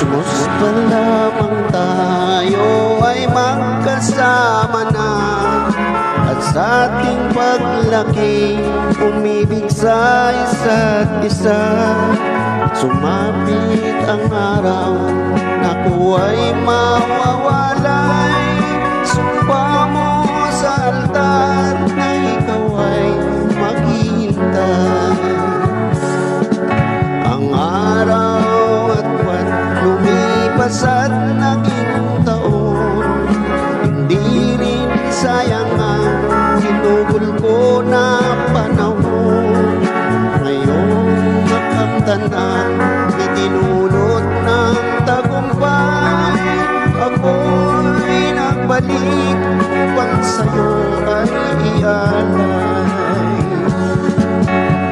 Sumusta lamang tayo ay magkasama na. At sa ating paglaki Umibig sa isa't isa. Sumapit ang araw Naku ay mawawalay upang sa'yo ay ialay.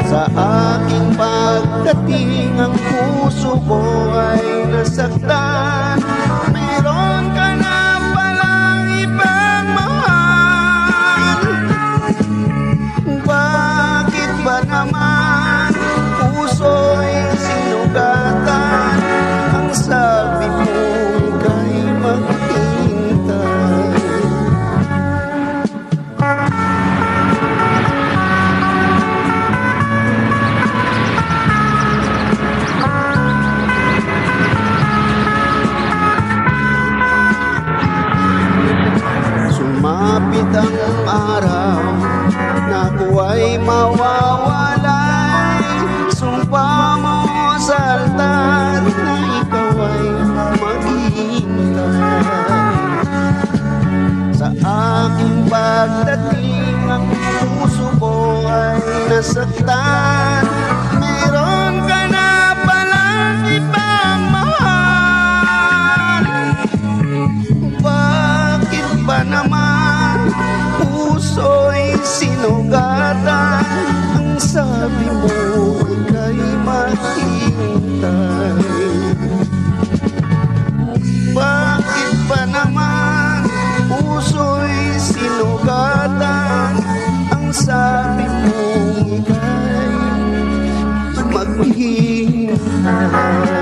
Sa aking pagdating ang puso ko ay nasaktan nasaktan. Meron ka na palang ibang mahal. Bakit ba naman puso'y sinugatan? Ang sabi mo ika'y maghintay. Bakit ba naman puso'y sinugatan? Ang sabi mo ika'y maghintay